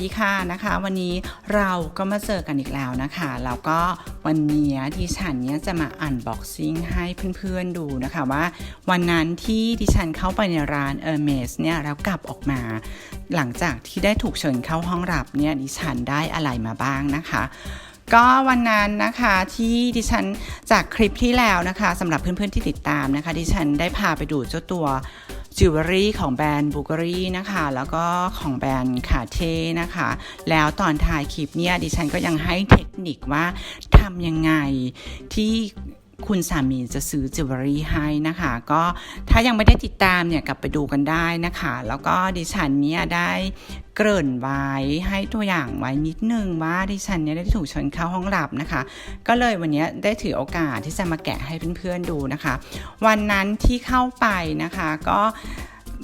วัสดีค่ะนะคะ วันนี้เราก็มาเจอกันอีกแล้วนะคะแล้วก็วันนี้ดิฉันเนี้ยจะมาอันบ็อกซิ่งให้เพื่อนๆดูนะคะว่า วันนั้นที่ดิฉันเข้าไปในร้าน Hermes เนี่ยแล้วกลับออกมา หลังจากที่ได้ถูกเชิญเข้าห้องรับเนี่ยดิฉันได้อะไรมาบ้างนะคะก็วันนั้นนะคะที่ดิฉันจากคลิปที่แล้วนะคะสำหรับเพื่อนๆที่ติดตามนะคะ ดิฉันได้พาไปดูเจ้าตัว จิวเวลรี่ของแบรนด์บูเกอรี่นะคะ แล้วก็ของแบรนด์คาเท่นะคะ แล้วตอนถ่ายคลิปเนี่ยดิฉันก็ยังให้เทคนิคว่าทำยังไงที่ คุณสามีจะซื้อจิวเวลรี่ให้นะคะ ก็ถ้ายังไม่ได้ติดตามเนี่ยกลับไปดูกันได้นะคะ แล้วก็ดิฉันเนี่ยได้เกริ่นไว้ให้ตัวอย่างไว้นิดนึงว่าดิฉันเนี่ยได้ถูกชนเข้าห้องหลับนะคะ ก็เลยวันนี้ได้ถือโอกาสที่จะมาแกะให้เพื่อนๆดูนะคะ วันนั้นที่เข้าไปนะคะก็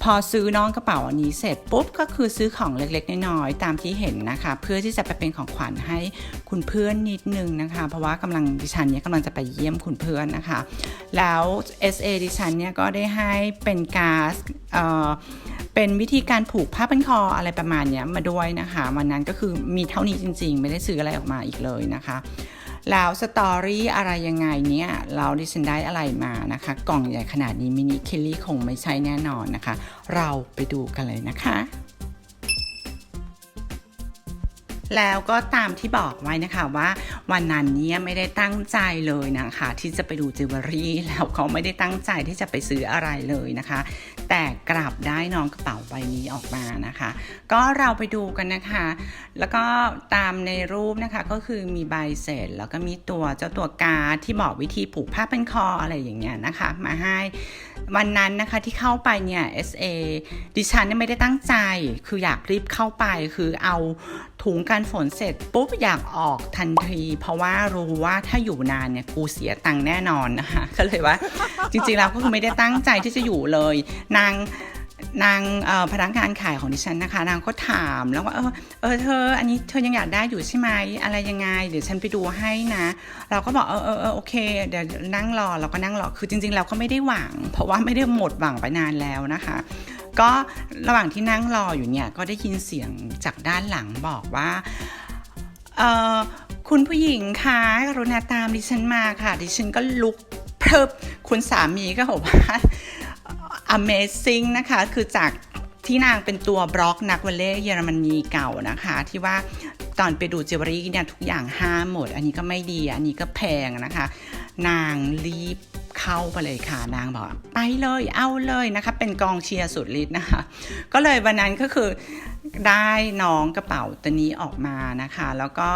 พอซื้อน้องกระเป๋าอันนี้เสร็จปุ๊บก็คือซื้อของเล็กๆน้อยๆตามที่เห็นนะคะ เพื่อที่จะไปเป็นของขวัญให้คุณเพื่อนนิดนึงนะคะ เพราะว่ากำลังดิฉันเนี่ยกำลังจะไปเยี่ยมคุณเพื่อนนะคะ แล้ว SA ดิฉันเนี่ยก็ได้ให้เป็นการเออเป็นวิธีการผูกผ้าพันคออะไรประมาณเนี้ยมาด้วยนะคะ วันนั้นก็คือมีเท่านี้จริง ๆ ไม่ได้ซื้ออะไรออกมาอีกเลยนะคะ แล้วสตอรี่อะไรยังไงเนี่ยเราดิฉันได้อะไรมานะคะ กล่องใหญ่ขนาดนี้มินิคิลลี่คงไม่ใช่แน่นอนนะคะ เราไปดูกันเลยนะคะ แล้วก็ตามที่บอกไว้นะคะว่าวันนั้นเนี่ยไม่ได้ตั้งใจเลยนะคะที่จะไปดูจิวเวลรี่แล้วเขาไม่ได้ตั้งใจที่จะไปซื้ออะไรเลยนะคะ แต่กลับได้น้องกระเป๋าใบนี้ออกมานะคะ ก็เราไปดูกันนะคะ แล้วก็ตามในรูปนะคะก็คือมีใบเสร็จแล้วก็มีตัวเจ้าตัวการ์ดที่บอกวิธีผูกผ้าพันคออะไรอย่างเงี้ยนะคะ มาให้วันนั้นนะคะที่เข้าไปเนี่ย SA ดิฉันเนี่ยไม่ได้ตั้งใจ คืออยากรีบเข้าไป คือเอาถุงกันฝนเสร็จปุ๊บอยากออกทันที เพราะว่ารู้ว่าถ้าอยู่นานเนี่ยกูเสียตังค์แน่นอนนะคะ ก็เลยว่า จริงๆแล้วก็คือไม่ได้ตั้งใจที่จะอยู่เลย นาง นางพนักงานขายของดิฉันนะคะ นางก็ถามแล้วว่าเออเออเธอ อันนี้เธอยังอยากได้อยู่ใช่ไหมอะไรยังไง เดี๋ยวฉันไปดูให้นะ เราก็บอกเออเออโอเค เดี๋ยวนั่งรอเราก็นั่งรอคือจริง ๆ เราก็ไม่ได้หวัง เพราะว่าไม่ได้หมดหวังไปนานแล้วนะคะ ก็ระหว่างที่นั่งรออยู่เนี่ยก็ได้ยินเสียงจากด้านหลังบอกว่าเออคุณผู้หญิงคะกรุณาตามดิฉันมาค่ะ ดิฉันก็ลุกเพิบคุณสามีก็บอกว่า Amazing นะคะ คือจากที่นางเป็นตัวบล็อกนักวอลเล่เยอรมนีเก่านะคะ ที่ว่าตอนไปดูจิวเวลรี่เนี่ยทุกอย่างห้ามหมด อันนี้ก็ไม่ดีอันนี้ก็แพงนะคะ นางรีบเข้าไปเลยค่ะ นางบอกไปเลยเอาเลยนะคะ เป็นกองเชียร์สุดฤทธิ์นะคะ ก็เลยวันนั้นก็คือได้น้องกระเป๋าตัวนี้ออกมานะคะ แล้วก็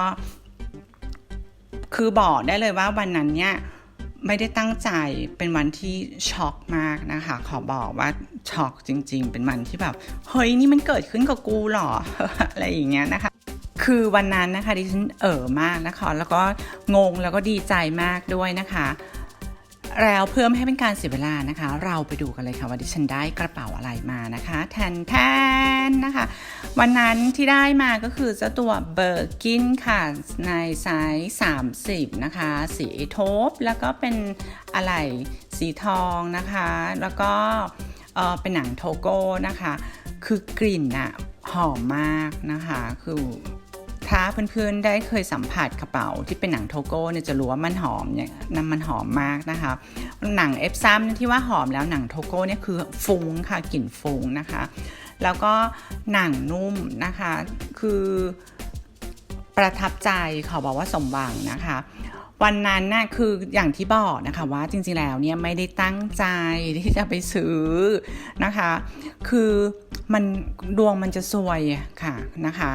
คือบอกได้เลยว่าวันนั้นเนี่ย ไม่ได้ตั้งใจเป็นวันที่ช็อกมากนะคะ ขอบอกว่าช็อกจริง ๆ เป็นวันที่แบบเฮ้ยนี่มันเกิดขึ้นกับกูหรอ อะไรอย่างเงี้ยนะคะ คือวันนั้นนะคะดิฉันเอ๋อมากนะคะ แล้วก็งงแล้วก็ดีใจมากด้วยนะคะ แล้วเพื่อไม่ให้เป็นการเสียเวลานะคะ เราไปดูกันเลยค่ะว่าดิฉันได้กระเป๋าอะไรมานะคะแทนแทนนะคะ วันนั้นที่ได้มาก็คือเจ้าตัวเบอร์กินค่ะในไซส์30 นะคะ สีโทบแล้วก็เป็นอะไรสีทองนะคะ แล้วก็เออเป็นหนังโทโก้นะคะ คือกลิ่นอะหอมมากนะคะ คือ ถ้าเพื่อนๆได้เคยสัมผัสกระเป๋าที่เป็นหนังโทโก้เนี่ยจะรู้ว่ามันหอมเนี่ยน้ำมันหอมมากนะคะหนังเอฟซัมที่ว่าหอมแล้วหนังโทโก้เนี่ยคือฟุ้งค่ะกลิ่นฟุ้งนะคะ แล้วก็หนังนุ่มนะคะ คือประทับใจขอบอกว่าสมหวังนะคะวันนั้นน่ะคืออย่างที่บอกนะคะว่าจริงๆแล้วเนี่ยไม่ได้ตั้งใจที่จะไปซื้อนะคะ คือ มันดวงมันจะซวยค่ะนะคะ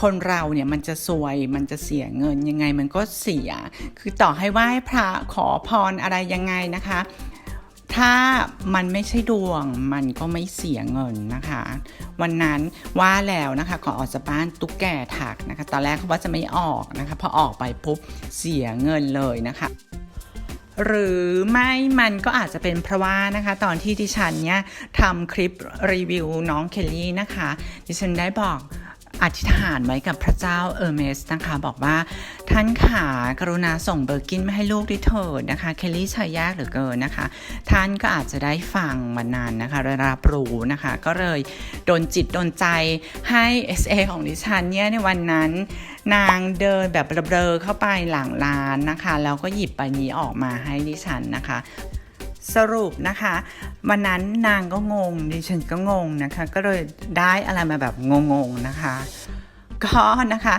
คนเราเนี่ยมันจะซวยมันจะเสียเงินยังไงมันก็เสีย คือต่อให้ไหว้พระขอพรอะไรยังไงนะคะ ถ้ามันไม่ใช่ดวงมันก็ไม่เสียเงินนะคะ วันนั้นว่าแล้วนะคะก่อออกจากบ้านตุ๊กแกถักนะคะ ตอนแรกเขาว่าจะไม่ออกนะคะพอออกไปปุ๊บเสียเงินเลยนะคะ หรือไม่มันก็อาจจะเป็นเพราะว่านะคะ ตอนที่ดิฉันเนี่ยทำคลิปรีวิวน้องเคลลี่นะคะ ดิฉันได้บอก อธิษฐานไว้กับพระเจ้าเออร์เมสนะคะ บอกว่าท่านขากรุณาส่งเบอร์กินมาให้ลูกด้วยเถิดนะคะเคลลี่ชายยากเหลือเกินนะคะ ท่านก็อาจจะได้ฟังมานานนะคะได้รับรู้นะคะ ก็เลยโดนจิตโดนใจให้ SA ของดิฉันเนี่ยในวันนั้น นางเดินแบบเบลอๆเข้าไปหลังร้านนะคะ แล้วก็หยิบใบนี้ออกมาให้ดิฉันนะคะ สรุปนะคะ วันนั้นนางก็งงดิฉันก็งงนะคะ ก็เลยได้อะไรมาแบบงงๆนะคะ ก็นะคะ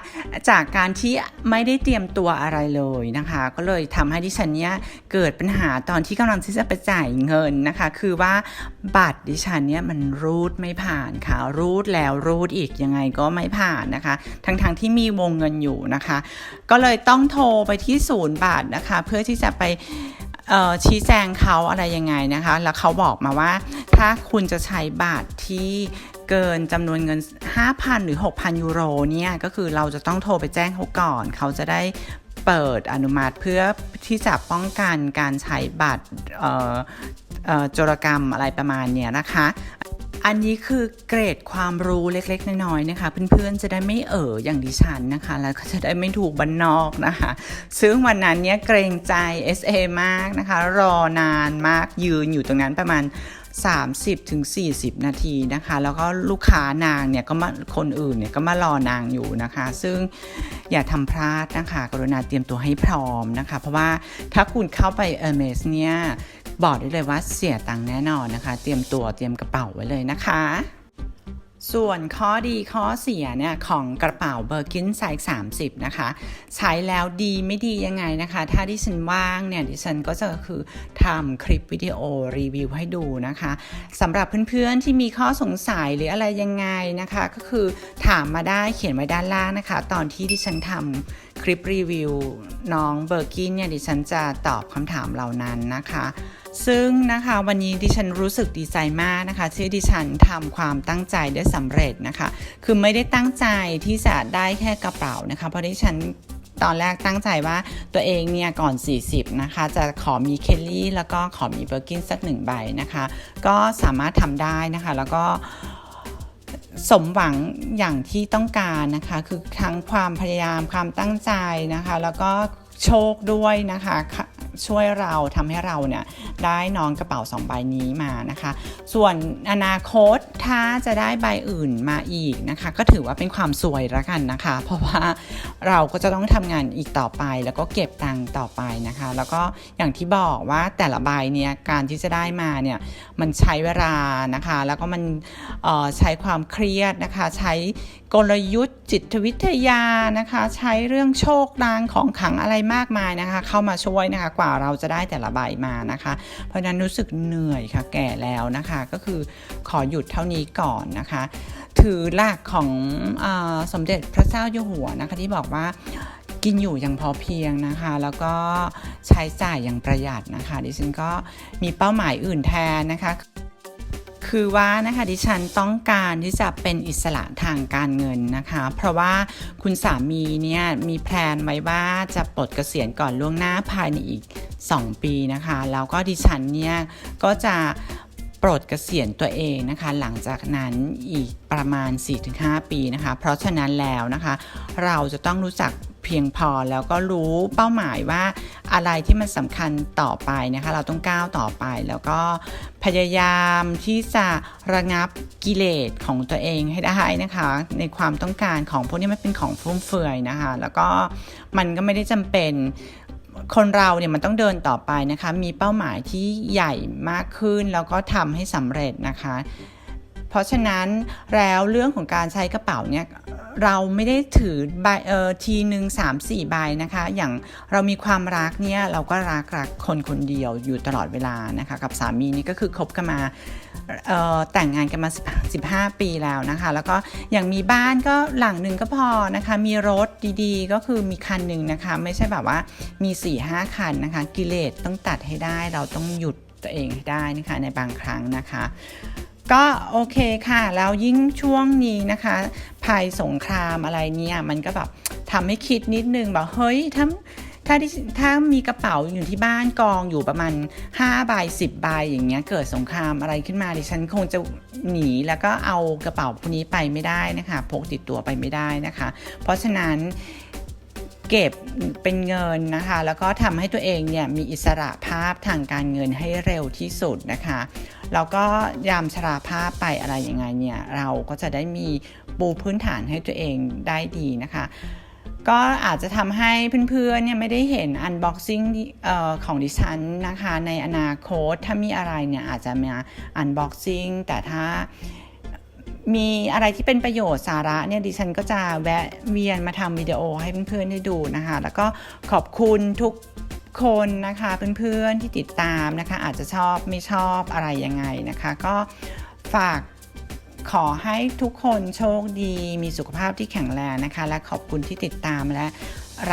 จากการที่ไม่ได้เตรียมตัวอะไรเลยนะคะ ก็เลยทำให้ดิฉันเนี่ยเกิดปัญหาตอนที่กำลังที่จะไปจ่ายเงินนะคะ คือว่าบัตรดิฉันเนี่ยมันรูดไม่ผ่านค่ะ รูดแล้วรูดอีกยังไงก็ไม่ผ่านนะคะ ทั้งๆทที่มีวงเงินอยู่นะคะ ก็เลยต้องโทรไปที่ศูนย์บัตรนะคะ เพื่อที่จะไป ชี้แจงเขาอะไรยังไงนะคะ แล้วเขาบอกมาว่า ถ้าคุณจะใช้บัตรที่เกินจำนวนเงิน 5,000 หรือ 6,000 ยูโรเนี่ย ก็คือเราจะต้องโทรไปแจ้งเขาก่อน เขาจะได้เปิดอนุมัติเพื่อที่จะป้องกันการใช้บัตรจรกรรมอะไรประมาณเนี้ยนะคะ อันนี้คือเกรดความรู้เล็กๆ น้อยๆนะคะเพื่อนๆจะได้ไม่เอ่ออย่างดิฉันนะคะ แล้วก็จะได้ไม่ถูกบันนอกนะคะ ซึ่งวันนั้นเนี่ยเกรงใจ SA มากนะคะ รอนานมากยืนอยู่ตรงนั้นประมาณ 30-40ถึง40นาทีนะคะ แล้วก็ลูกค้านางเนี่ยก็มาคนอื่นเนี่ยก็มารอนางอยู่นะคะ ซึ่งอย่าทำพลาดนะคะ กรุณาเตรียมตัวให้พร้อมนะคะ เพราะว่าถ้าคุณเข้าไปเออร์เมสเนี่ย บอกได้เลยว่าเสียตังค์แน่นอนนะคะ เตรียมตัวเตรียมกระเป๋าไว้เลยนะคะ ส่วนข้อดีข้อเสียเนี่ยของกระเป๋าเบอร์กินไซส์30 นะคะ ใช้แล้วดีไม่ดียังไงนะคะ ถ้าดิฉันว่างเนี่ยดิฉันก็จะคือทำคลิปวิดีโอรีวิวให้ดูนะคะสำหรับเพื่อนๆที่มีข้อสงสัยหรืออะไรยังไงนะคะ ก็คือถามมาได้เขียนไว้ด้านล่างนะคะ ตอนที่ดิฉันทำคลิปรีวิวน้องเบอร์กินเนี่ยดิฉันจะตอบคำถามเหล่านั้นนะคะ ซึ่งนะคะวันนี้ดิฉันรู้สึกดีใจมากนะคะ ที่ดิฉันทำความตั้งใจได้สำเร็จนะคะ คือไม่ได้ตั้งใจที่จะได้แค่กระเป๋านะคะเพราะดิฉันตอนแรกตั้งใจว่าตัวเองเนี่ยก่อน 40 นะคะ จะขอมีเคลลี่แล้วก็ขอมีเบอร์กินสักหนึ่งใบนะคะ ก็สามารถทำได้นะคะ แล้วก็สมหวังอย่างที่ต้องการนะคะ คือทั้งความพยายามความตั้งใจนะคะ แล้วก็โชคด้วยนะคะค่ะ ช่วยเราทำให้เราเนี่ยได้น้องกระเป๋าสองใบนี้มานะคะ ส่วนอนาคตถ้าจะได้ใบอื่นมาอีกนะคะ ก็ถือว่าเป็นความสวยละกันนะคะ เพราะว่าเราก็จะต้องทำงานอีกต่อไป แล้วก็เก็บตังค์ต่อไปนะคะ แล้วก็อย่างที่บอกว่าแต่ละใบเนี่ยการที่จะได้มาเนี่ยมันใช้เวลานะคะ แล้วก็มันใช้ความเครียดนะคะ ใช้กลยุทธ์จิตวิทยานะคะ ใช้เรื่องโชคลางของขังอะไรมากมายนะคะ เข้ามาช่วยนะคะกว่าเราจะได้แต่ละใบมานะคะ เพราะนั้นรู้สึกเหนื่อยค่ะแก่แล้วนะคะ ก็คือขอหยุดเท่านี้ก่อนนะคะ ถือหลักของอสมเด็จพระเจ้าอยู่หัวนะคะที่บอกว่ากินอยู่อย่างพอเพียงนะคะ แล้วก็ใช้จ่ายอย่างประหยัดนะคะ ดิฉันก็มีเป้าหมายอื่นแทนนะคะ คือว่านะคะดิฉันต้องการที่จะเป็นอิสระทางการเงินนะคะ เพราะว่าคุณสามีเนี่ยมีแพลนไว้ว่าจะปลดเกษียณก่อนล่วงหน้าภายในอีก 2 ปีนะคะ แล้วก็ดิฉันเนี่ยก็จะปลดเกษียณตัวเองนะคะ หลังจากนั้นอีกประมาณ 4-5 ปีนะคะ เพราะฉะนั้นแล้วนะคะ เราจะต้องรู้จัก เพียงพอแล้วก็รู้เป้าหมายว่าอะไรที่มันสำคัญต่อไปนะคะ เราต้องก้าวต่อไปแล้วก็พยายามที่จะระงับกิเลสของตัวเองให้ได้นะคะ ในความต้องการของพวกนี้มันเป็นของฟุ่มเฟือยนะคะ แล้วก็มันก็ไม่ได้จำเป็นคนเราเนี่ยมันต้องเดินต่อไปนะคะ มีเป้าหมายที่ใหญ่มากขึ้นแล้วก็ทำให้สำเร็จนะคะ เพราะฉะนั้นแล้วเรื่องของการใช้กระเป๋าเนี่ยเราไม่ได้ถือใบเออทีหนึ่งสามสี่ใบนะคะ อย่างเรามีความรักเนี่ยเราก็รักรักคนคนเดียวอยู่ตลอดเวลานะคะ กับสามีนี่ก็คือคบกันมาเอ่อแต่งงานกันมา10 15 ปีแล้วนะคะ แล้วก็อย่างมีบ้านก็หลังหนึ่งก็พอนะคะ มีรถดีๆ ก็คือมีคันหนึ่งนะคะ ไม่ใช่แบบว่ามี4ี่ห้าคันนะคะ กิเลสต้องตัดให้ได้ เราต้องหยุดตัวเองให้ได้นะคะในบางครั้งนะคะ ก็โอเคค่ะ แล้วยิ่งช่วงนี้นะคะภัยสงครามอะไรเนี่ยมันก็แบบทำให้คิดนิดนึงแบบเฮ้ยถ้าถ้าถ้ามีกระเป๋าอยู่ที่บ้านกองอยู่ประมาณ5ใบ10ใบอย่างเงี้ยเกิดสงครามอะไรขึ้นมาดิฉันคงจะหนีแล้วก็เอากระเป๋าพวกนี้ไปไม่ได้นะคะ พกติดตัวไปไม่ได้นะคะ เพราะฉะนั้น เก็บเป็นเงินนะคะ แล้วก็ทำให้ตัวเองเนี่ยมีอิสระภาพทางการเงินให้เร็วที่สุดนะคะแล้วก็ยามชราภาพไปอะไรยังไงเนี่ยเราก็จะได้มีปูพื้นฐานให้ตัวเองได้ดีนะคะก็อาจจะทำให้เพื่อนๆเนี่ยไม่ได้เห็น unboxing เอ่อของดิฉันนะคะ ในอนาคตถ้ามีอะไรเนี่ยอาจจะมา unboxing แต่ถ้า มีอะไรที่เป็นประโยชน์สาระเนี่ยดิฉันก็จะแวะเวียนมาทำวิดีโอให้เพื่อนๆได้ดูนะคะ แล้วก็ขอบคุณทุกคนนะคะเพื่อนๆที่ติดตามนะคะ อาจจะชอบไม่ชอบอะไรยังไงนะคะ ก็ฝากขอให้ทุกคนโชคดี มีสุขภาพที่แข็งแรงนะคะ และขอบคุณที่ติดตามและ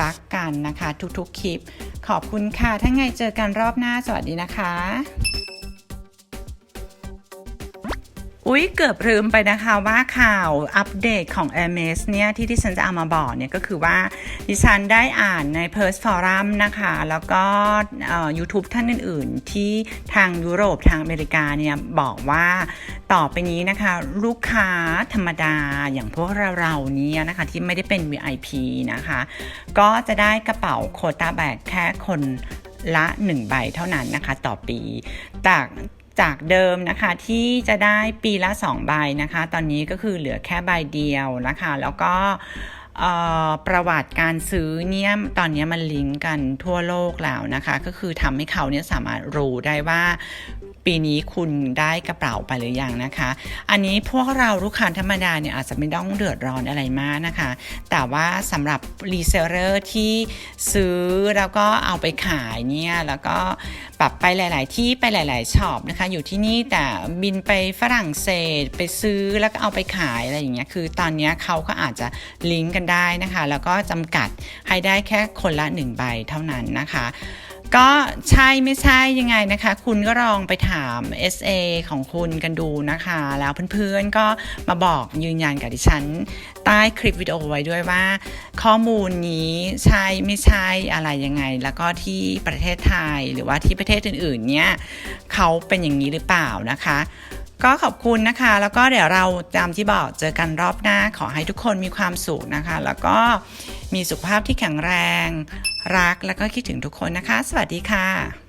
รักกันนะคะ ทุกๆคลิป ขอบคุณค่ะถ้าไงเจอกันรอบหน้าสวัสดีนะคะ อุ๊ยเกือบลืมไปนะคะว่าข่าวอัปเดตของ a m a z เนี่ยที่ที่ฉันจะเอามาบอกเนี่ยก็คือว่าดิฉันได้อ่านใน p e r s Forum นะคะ แล้วก็ YouTube ท่านอื่น ๆ ที่ทางยุโรปทางอเมริกาเนี่ยบอกว่าต่อไปนี้นะคะ ลูกค้าธรรมดาอย่างพวกเราเราๆเนี่ยนะคะที่ไม่ได้เป็น VIP นะคะ ก็จะได้กระเป๋าโคตาแบกแค่คนละ 1 ใบเท่านั้นนะคะ ต่อปีจาก จากเดิมนะคะที่จะได้ปีละ 2 ใบนะคะ ตอนนี้ก็คือเหลือแค่ใบเดียวนะคะแล้วก็ประวัติการซื้อเนี่ยตอนนี้มันลิงก์กันทั่วโลกแล้วนะคะ ก็คือทำให้เขาเนี่ยสามารถรู้ได้ว่า ปีนี้คุณได้กระเป๋าไปหรือยังนะคะ อันนี้พวกเราลูกค้าธรรมดาเนี่ยอาจจะไม่ต้องเดือดร้อนอะไรมากนะคะ แต่ว่าสำหรับรีเซลเลอร์ที่ซื้อแล้วก็เอาไปขายเนี่ยแล้วก็ปรับไปหลาย ๆ ที่ไปหลาย ๆช็อปนะคะ อยู่ที่นี่แต่บินไปฝรั่งเศสไปซื้อแล้วก็เอาไปขายอะไรอย่างเงี้ยคือตอนนี้เขาก็อาจจะลิงก์กันได้นะคะ แล้วก็จำกัดให้ได้แค่คนละหนึ่งใบเท่านั้นนะคะ ก็ใช่ไม่ใช่ยังไงนะคะ คุณก็ลองไปถาม SA ของคุณกันดูนะคะ แล้วเพื่อนๆก็มาบอกยืนยันกับดิฉัน ใต้คลิปวิดีโอไว้ด้วยว่า ข้อมูลนี้ใช่ไม่ใช่อะไรยังไง แล้วก็ที่ประเทศไทยหรือว่าที่ประเทศอื่นๆเนี่ยเขาเป็นอย่างนี้หรือเปล่านะคะก็ขอบคุณนะคะ แล้วก็เดี๋ยวเราตามที่บอกเจอกันรอบหน้า ขอให้ทุกคนมีความสุขนะคะ แล้วก็มีสุขภาพที่แข็งแรง รักแล้วก็คิดถึงทุกคนนะคะ สวัสดีค่ะ